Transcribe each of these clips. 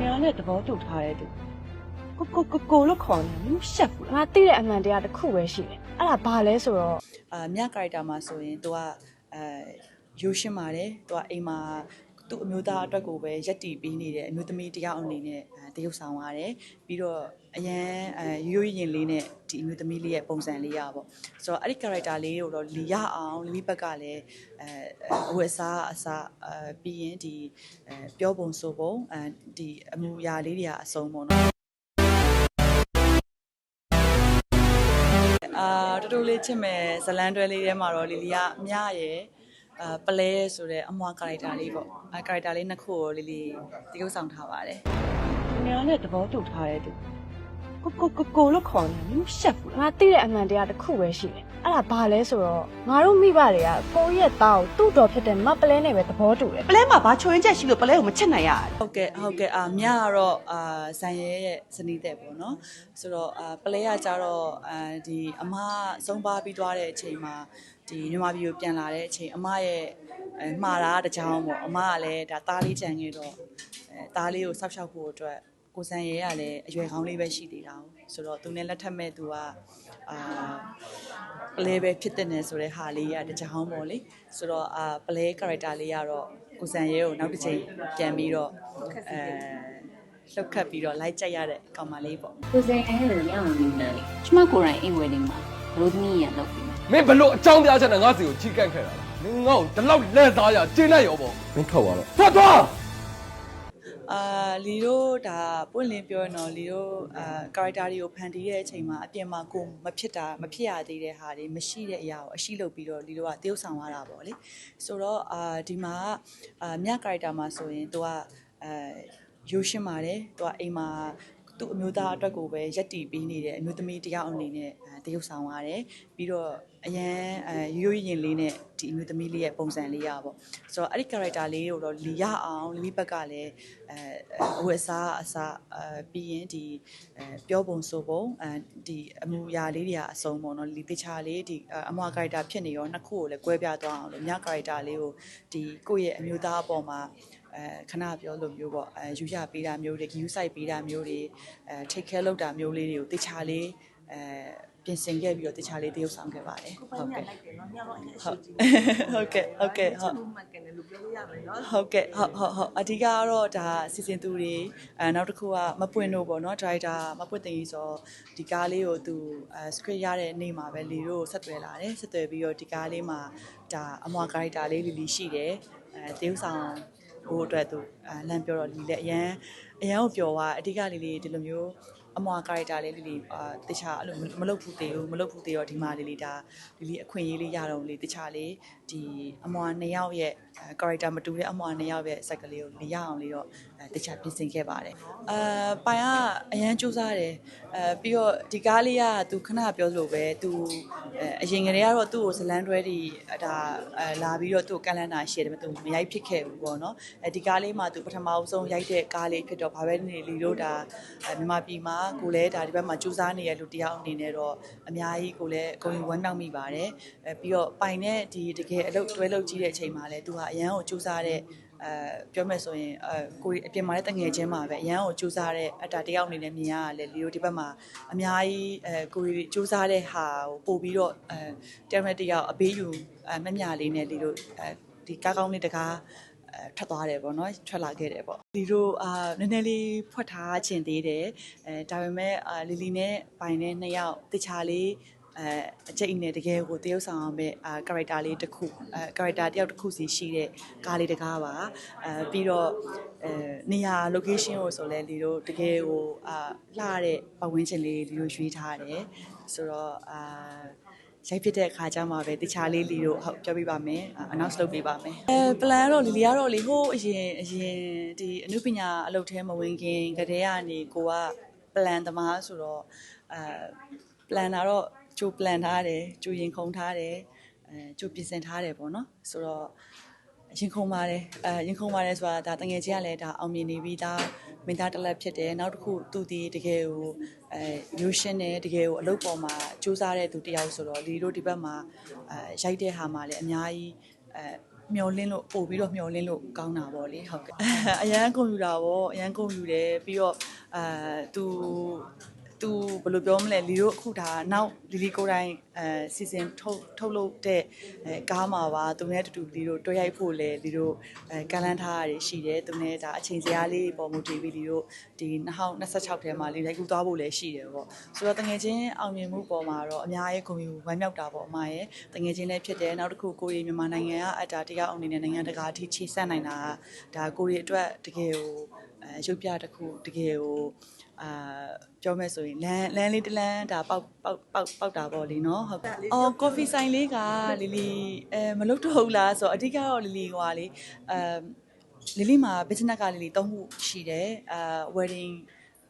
နေရာနဲ့သဘောတူထားတဲ့သူကိုကိုကိုကိုလို့ခေါ်နေတယ်မရှက်ဘူးလားငါသိတဲ့အမှန်တရားတစ်ခုပဲရှိတယ်အဲ့ဒါဘာလဲဆိုတော့အာမြကာရက်တာမှာဆိုရင်သူကအဲရိုးရှင်းပါတယ်သူကအိမ်မှာ သူ့အမျိုးသားအတွက်ကိုပဲရက်တီပေးနေတဲ့အမျိုးသမီးတယောက်အနေနဲ့အဲတရုပ်ဆောင်ရတယ်ပြီးတော့အရန်အဲရိုးရိုးရင်လေးနဲ့ဒီအမျိုးသမီးလေးရဲ့ပုံစံလေးရပါပေါ့ဆိုတော့အဲ့ဒီ character လေးကိုတော့လီရအောင်လီဘက်ကလည်းအဲအဝတ်အစားအစားအဲပြီးရင်ဒီအဲပြောပုံဆိုပုံအဲဒီအမူအရာလေးတွေကအစုံပေါ့နော်အာတော်တော်လေးချစ်မယ်ဇလန်တွဲလေးထဲမှာတော့လီလီကအမြရဲ့ အာပလဲဆိုတဲ့အမွားကာရိုက်တာလေးပေါ့အဲကာရိုက်တာလေးနှစ်ခုကိုလီလီတရုပ်ဆောင်ထားပါတယ်နေရာနဲ့သဘောတူထားတဲ့သူကိုကိုကိုကိုလို့ခေါ်နေတယ်မရှက်ဘူးလားငါသိတဲ့အမှန်တရားတစ်ခုပဲရှိတယ် အဲ့ဒါဘာလဲဆိုတော့ငါတို့မိဘတွေကကိုယ့်ရဲ့သားကိုသူ့တော်ဖြစ်တဲ့မပလဲနဲ့ပဲသဘောတူတယ်ပလဲမှာဘာချိုးရင်ချက်ရှိလို့ပလဲကိုမချက်နိုင်ရဘူးဟုတ်ကဲ့ဟုတ်ကဲ့အာမြကတော့အာဇန်ရဲရဲ့ဇနီးတဲ့ပေါ့နော်ဆိုတော့အာပလဲကကြတော့အာဒီအမဆုံးပါပြီးသွားတဲ့အချိန်မှာဒီမြန်မာပြည်ကိုပြန်လာတဲ့အချိန်အမရဲ့အဲမှားတာတစ်ကြောင်ပေါ့အမကလည်းဒါသားလေးကြံခဲ့တော့အဲသားလေးကိုဆောက်ရှောက်ဖို့အတွက်ကိုစံရဲကလည်းအရွယ်ကောင်းလေးပဲရှိသေးတာ哦 ဆိုတော့သူနဲ့လက်ထပ်မဲ့သူကအာပလဲပဲဖြစ်တဲ့နယ်ဆိုတဲ့ဟာလေးကတကြောင်ပေါ့လေဆိုတော့အာပလဲ character လေးကတော့ကိုစံရဲကိုနောက်တစ်ချိန်ပြန်ပြီးတော့အဲလှုပ်ခတ်ပြီးတော့လိုက်ကြက်ရတဲ့ကောင်မလေးပေါ့ကိုစိန်အဲလိုရအောင်နေတယ်ကျမကိုယ်တိုင်အိမ်ဝယ်နေမှာဘလို့သမီးရလောက်ပြီမင်းဘလို့အကြောင်းပြချက်နဲ့ငါစီကိုကြီးကန့်ခဲ့တာလဲမင်းငါ့ကိုဒီလောက်လက်သားရကျင်းလိုက်ရောပေါ့မင်းထွက်သွားတော့ထွက်သွား အာလီတို့ဒါပွင့်လင်းပြောရင်တော့လီတို့အာ character တွေကိုဖန်တီးတဲ့အချိန်မှာအပြင်မှာကိုယ်မဖြစ်တာမဖြစ်ရသေးတဲ့ဟာတွေမရှိတဲ့အရာကိုအရှိလုပ်ပြီးတော့လီတို့ကတရုပ်ဆောင်ရတာပေါ့လေဆိုတော့အာဒီမှာအာမြ character မှာဆိုရင်သူကအဲရိုးရှင်းပါတယ်သူကအိမ်မှာသူ့အမျိုးသားအတွက်ကိုပဲရက်တီပေးနေတဲ့အမျိုးသမီးတယောက်အနေနဲ့အဲတရုပ်ဆောင်ရတယ်ပြီးတော့ အရန်အဲရိုးရိုးရင်လေးနဲ့ဒီအမျိုးသမီးလေးရဲ့ပုံစံလေးရပါပေါ့ဆိုတော့အဲ့ဒီ character လေးကိုတော့လီရအောင်လီဘက်ကလည်းအဲအဝတ်အစားအစားအဲပြီးရင်ဒီအဲပြောပုံဆိုပုံအဲဒီအမူအရာလေးတွေကအစုံပေါ့နော်လီတခြားလေးဒီအမွာ character ဖြစ်နေရောနှစ်ခုကိုလည်းကွဲပြားသွားအောင်လို့မြ character လေးကိုဒီကိုယ့်ရဲ့အမျိုးသားအပေါ်မှာအဲခဏပြောလို့မျိုးပေါ့အဲယူရပေးတာမျိုးတွေ view site ပေးတာမျိုးတွေအဲ take care လုပ်တာမျိုးလေးတွေကိုတခြားလေးအဲ ပြင်ဆင်ခဲ့ပြီးတော့တခြားလေးတရုပ်ဆောင်ခဲ့ပါတယ်ဟုတ်ကဲ့ဟုတ်ဟုတ်ကဲ့ဟုတ်ကဲ့ဟုတ်ဟုတ်ကဲ့ဟုတ်ဟုတ်ဟုတ်အဓိကကတော့ဒါစီစဉ်သူတွေအဲနောက်တစ်ခုကမပွင့်တို့ပေါ့နော်ဒါရိုက်တာမပွင့်တင်ကြီးဆိုဒီကားလေးကိုသူအဲ script ရတဲ့နေ့မှာပဲလီတို့ဆက်သွယ်လာတယ်ဆက်သွယ်ပြီးတော့ဒီကားလေးမှာဒါအမွာ character လေးလီလီရှိတယ်အဲတရုပ်ဆောင်ဟိုအတွက်သူအဲလမ်းပြောတော့လီလည်းအရန်အရန်ကိုပျော်သွားအဓိကလီလီဒီလိုမျိုး အမွာ character လေးလီလီအာတခြားအဲ့လိုမလုပ်ဘူးသေးဘူးမလုပ်ဘူးသေးတော့ဒီမှာလီလီဒါလီလီအခွင့်အရေးလေးရတော့လေတခြားလေး ဒီအမွာနှစ်ယောက်ရဲ့ character မတူတဲ့အမွာနှစ်ယောက်ရဲ့စက်ကလေးကိုလီရအောင်လေးတော့အဲတခြားပြင်ဆင်ခဲ့ပါတယ်အာပိုင်ကအရန်စူးစမ်းတယ်အဲပြီးတော့ဒီကားလေးကသူခဏပြောလို့ပဲသူအဲအရင်ကတည်းကတော့သူ့ကိုဇလန်းတွဲတွေဒါအဲလာပြီးတော့သူ့ကိုကန်လန်းတာရှယ်တယ်မသူမရိုက်ဖြစ်ခဲ့ဘူးပေါ့နော်အဲဒီကားလေးမှာသူပထမအဆုံးရိုက်တဲ့ကားလေးဖြစ်တော့ဘာပဲနေလီတို့ဒါအဲမြန်မာပြည်မှာကိုလည်းဒါဒီဘက်မှာစူးစမ်းနေရလူတယောက်အနေနဲ့တော့အများကြီးကိုလည်းအကုန်ဝမ်းနောက်မိပါတယ်အဲပြီးတော့ပိုင်တဲ့ဒီတကယ်အလုပ်တွဲလုပ်ကြည့်တဲ့အချိန်မှာလည်းသူဟာအရန်ကိုစူးစမ်းတဲ့အဲပြောမယ်ဆိုရင်အဲကိုယ်အပြင်မှာလည်းတငယ်ချင်းမှာပဲအရန်ကိုစူးစမ်းတဲ့အတာတယောက်အနေနဲ့မြင်ရတယ်လီတို့ဒီဘက်မှာအများကြီးအဲကိုယ်စူးစမ်းတဲ့ဟာကိုပို့ပြီးတော့အဲတယောက်နဲ့တယောက်အဘေးယူအဲမမြလေးနဲ့လီတို့အဲဒီကားကောင်းလေးတကားအဲထွက်သွားတယ်ပေါ့နော်ထွက်လာခဲ့တယ်ပေါ့လီတို့အာနည်းနည်းလေးဖွက်ထားခြင်းသေးတယ်အဲဒါပေမဲ့အာလီလီနဲ့ပိုင်တဲ့နှစ်ယောက်တခြားလေး အဲအကျိတ်နဲ့တကယ်ကိုတရုပ်ဆောင်အောင်ပဲအာ character လေးတစ်ခုအဲ character တယောက်တစ်ခုစီရှိတဲ့ကားလေးတကားပါအဲပြီးတော့အဲနေရာ location ကိုဆိုလဲလီတို့တကယ်ကိုအာလှတဲ့ပတ်ဝန်းကျင်လေးလီတို့ရွေးထားတယ်ဆိုတော့အာရိုက်ဖြစ်တဲ့အခါကျမှပဲတခြားလေးလီတို့ဟုတ်ပြောပြပါမယ် announce လုပ်ပေးပါမယ်အဲ plan တော့လီလီကတော့လေဟိုးအရင်အရင်ဒီအမှုပညာအလုပ်ထဲမဝင်ခင်ကတည်းကနေကိုက plan သမားဆိုတော့အဲ plan တာတော့ ကြို plan ထားတယ်ကြိုရင်ခုန်ထားတယ်အဲကြိုပြင်ဆင်ထားတယ်ပေါ့နော်ဆိုတော့ရင်ခုန်ပါတယ်အဲရင်ခုန်ပါတယ်ဆိုတာဒါတငယ်ချင်းကလည်းဒါအောင်မြင်နေပြီးသားမင်းသားတစ်လက်ဖြစ်တယ်နောက်တစ်ခုသူဒီတကယ်ကိုအဲရိုးရှင်းတယ်တကယ်ကိုအလုပ်ပေါ်မှာစူးစမ်းတဲ့သူတစ်ယောက်ဆိုတော့လီတို့ဒီဘက်မှာအဲရိုက်တဲ့ဟာမှာလည်းအများကြီးအဲမျောလင်းလို့ပို့ပြီးတော့မျောလင်းလို့ကောင်းတာပေါ့လေဟုတ်ကဲ့အရန်ကွန်ပျူတာပေါ့အရန်ကွန်ပျူတယ်ပြီးတော့အာသူ သူဘယ်လိုပြောမလဲလီတို့အခုဒါနောက်လီလီကိုယ်တိုင်အဲစီစဉ်ထုတ်ထုတ်လုပ်တဲ့အဲကားမှာပါသူနဲ့တူတူလီတို့တွဲရိုက်ဖို့လဲလီတို့အဲကန်လန်းထားရရှိတယ်သူနဲ့ဒါအချိန်စရာလေးပေါ်မူတည်ပြီးလီတို့ဒီ2026ထဲမှာလီလိုက်ကူသွားဖို့လဲရှိတယ်ပေါ့ဆိုတော့တငယ်ချင်းအောင်မြင်မှုပေါ်မှာတော့အများကြီးဂုဏ်ယူဝမ်းမြောက်တာပေါ့အမရဲ့တငယ်ချင်းလည်းဖြစ်တယ်နောက်တစ်ခုကိုရီမြန်မာနိုင်ငံကအတာတရားအောင်နေတဲ့နိုင်ငံတကာအထိခြေဆက်နိုင်တာကဒါကိုရီအတွက်တကယ်ကိုအဲရုပ်ပြတစ်ခုတကယ်ကို အာပြောမယ်ဆိုရင်လမ်းလမ်းလေးတစ်လမ်းဒါပေါက်ပေါက်ပေါက်ပေါက်တာပေါ့လीနော်ဟုတ်ကဲ့အော်ကော်ဖီဆိုင်လေးကလီလီအဲမလုပ်တော့ဘူးလားဆိုတော့အဓိကတော့လီလီဟိုဟာလေအမ်လီလီမှာ business ကလီလီသုံးခုရှိတယ်အာ wedding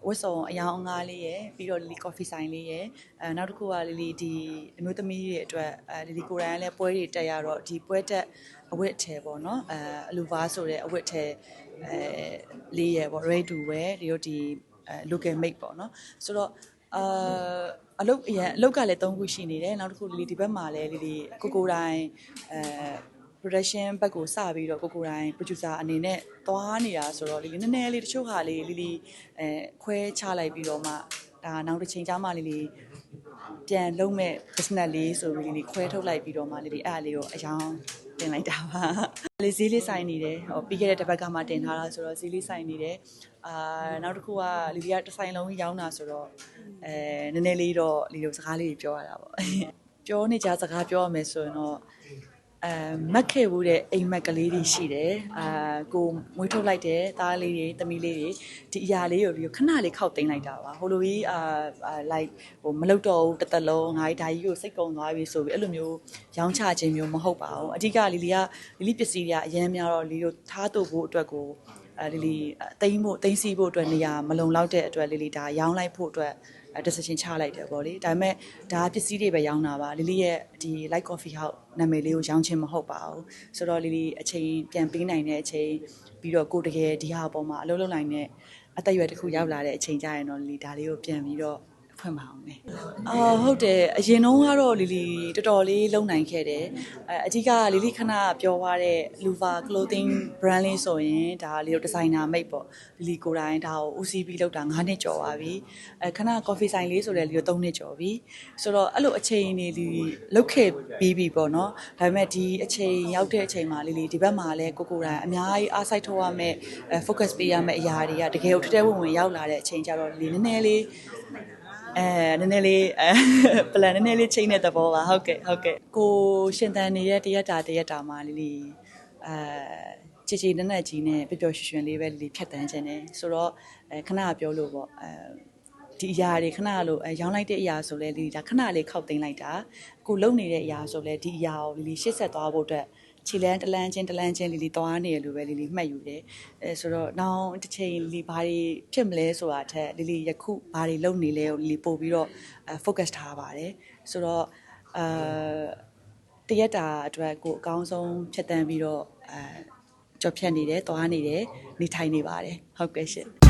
ဝတ်စုံအယောင်အငါးလေးရယ်ပြီးတော့လီလီ coffee ဆိုင်လေးရယ်အဲနောက်တစ်ခုကလီလီဒီအမျိုးသမီးတွေအတွက်အဲလီလီကိုယ်တိုင်ကလည်းပွဲတွေတက်ရတော့ဒီပွဲတက်အဝတ်အထည်ပေါ့နော်အဲအလူဗားဆိုတဲ့အဝတ်အထည်အဲလေးရယ်ပေါ့ ready to wear ဒီတို့ဒီအဲ local make ပေါ့နော်ဆိုတော့အာအလုတ်အရင်အလုတ်ကလည်း၃ခုရှိနေတယ်နောက်တစ်ခုလီလီဒီဘက်မှာလည်းလီလီကိုကိုတိုင်းအဲ production ဘက်ကိုစပြီးတော့ကိုကိုတိုင်း producer အနေနဲ့သွားနေတာဆိုတော့လီလီနည်းနည်းလေးတချို့ဟာလေးလီလီအဲခွဲချလိုက်ပြီးတော့မှဒါနောက်တစ်ချိန်ကြာမှလီလီပြန်လုံးမဲ့ business လေးဆိုပြီးလီလီခွဲထုတ်လိုက်ပြီးတော့မှလီလီအဲ့အလေးကိုအယောင် တင်လိုက်တာပါလေဈေးလေးဆိုင်နေတယ်ဟိုပြီးခဲ့တဲ့တစ်ပတ်ကမှတင်ထားတာဆိုတော့ဈေးလေးဆိုင်နေတယ်အာနောက်တစ်ခုကလီလီကတစ်ဆိုင်လုံးရောင်းတာဆိုတော့အဲနည်းနည်းလေးတော့လီလိုစကားလေးပြောရတာပေါ့ပြောနေကြစကားပြောရမယ်ဆိုရင်တော့ အဲမက်ခဲ့ဘူးတဲ့အိမ်မက်ကလေးတွေရှိတယ်အာကိုမွေးထုတ်လိုက်တဲ့သားလေးတွေသမီးလေးတွေဒီအရာလေးကိုပြီးခဏလေးခောက်သိမ်းလိုက်တာပါဟိုလိုကြီးအာအာ like ဟိုမလုတော့ဘူးတစ်သက်လုံးငါဒါကြီးကိုစိတ်ကုံသွားပြီဆိုပြီးအဲ့လိုမျိုးရောင်းချခြင်းမျိုးမဟုတ်ပါဘူးအဓိကလီလီကလီလီပစ္စည်းတွေကအရင်များတော့လီတို့ထားတူဖို့အတွက်ကိုအဲလီလီတိမ့်ဖို့တိမ့်စီဖို့အတွက်နေရာမလုံလောက်တဲ့အတွက်လီလီဒါရောင်းလိုက်ဖို့အတွက် decision ချလိုက်တယ်ပေါ့လေဒါပေမဲ့ဒါပစ္စည်းတွေပဲရောင်းတာပါလီလီရဲ့ဒီ light coffee house နာမည်လေးကိုရောင်းခြင်းမဟုတ်ပါဘူးဆိုတော့လီလီအချိန်ပြန်ပေးနိုင်တဲ့အချိန်ပြီးတော့ကိုတကယ်ဒီဟာအပေါ်မှာအလုပ်လုပ်နိုင်တဲ့အသက်အရွယ်တစ်ခုရောက်လာတဲ့အချိန်ကျရင်တော့လီလီဒါလေးကိုပြန်ပြီးတော့ ဖွင့်ပါအောင်မယ်။အော်ဟုတ်တယ်အရင်တုန်းကတော့လီလီတော်တော်လေးလုံနိုင်ခဲ့တယ်။အဲအကြီးကလီလီခဏပြောသွားတဲ့ Luva clothing brand လေးဆိုရင်ဒါလီတို့ဒီဇိုင်နာမိတ်ပေါ့လီလီကိုယ်တိုင်ဒါကိုဦးစီးပြီးလုပ်တာ9နှစ်ကျော်ပါပြီ။အဲခဏ coffee ဆိုင်လေးဆိုလည်းလီတို့3နှစ်ကျော်ပြီ။ဆိုတော့အဲ့လိုအချိန်နေလီလုတ်ခဲ့ပြီးပြီပေါ့နော်။ဒါပေမဲ့ဒီအချိန်ရောက်တဲ့အချိန်မှာလီလီဒီဘက်မှာလည်းကိုကိုယ်တိုင်အများကြီးအားစိုက်ထုတ်ရမယ့် focus ပေးရမယ့်အရာတွေကတကယ်ကိုထဲထဲဝင်ဝင်ရောက်လာတဲ့အချိန်ကျတော့လီနည်းနည်းလေး အဲနည်းနည်းလေးအဲ plan နည်းနည်းလေးချိန်တဲ့သဘောပါဟုတ်ကဲ့ဟုတ်ကဲ့ကိုရှင်တန်နေတဲ့တရက်တာတရက်တာမှာလီလီအဲချီချီနက်နက်ကြီးနဲ့ပျော်ပျော်ရွှင်ရွှင်လေးပဲလီလီဖြတ်တန်းခြင်းတယ်ဆိုတော့အဲခဏပြောလို့ပေါ့အဲဒီအရာတွေခဏလို့အဲရောင်းလိုက်တဲ့အရာဆိုလဲလီလီဒါခဏလေးခောက်သိမ်းလိုက်တာကိုလုံနေတဲ့အရာဆိုလဲဒီအရာကိုလီလီရှေ့ဆက်သွားဖို့အတွက် ခြေလန်းတလန်းချင်းတလန်းချင်းလီလီသွားနေရလို့ပဲလီလီမှတ်ယူတယ်အဲဆိုတော့နောက်တစ်ချိန်လီလီဘာတွေဖြစ်မလဲဆိုတာထက်လီလီယခုဘာတွေလုပ်နေလဲကိုလီလီပို့ပြီးတော့အဲ focus ထားပါတယ်ဆိုတော့အာတရက်တာအတွက်ကိုအကောင်းဆုံးဖြတ်တန်းပြီးတော့အဲကြော်ဖြတ်နေတယ်သွားနေတယ်နေထိုင်နေပါတယ်ဟုတ်ကဲ့ရှင်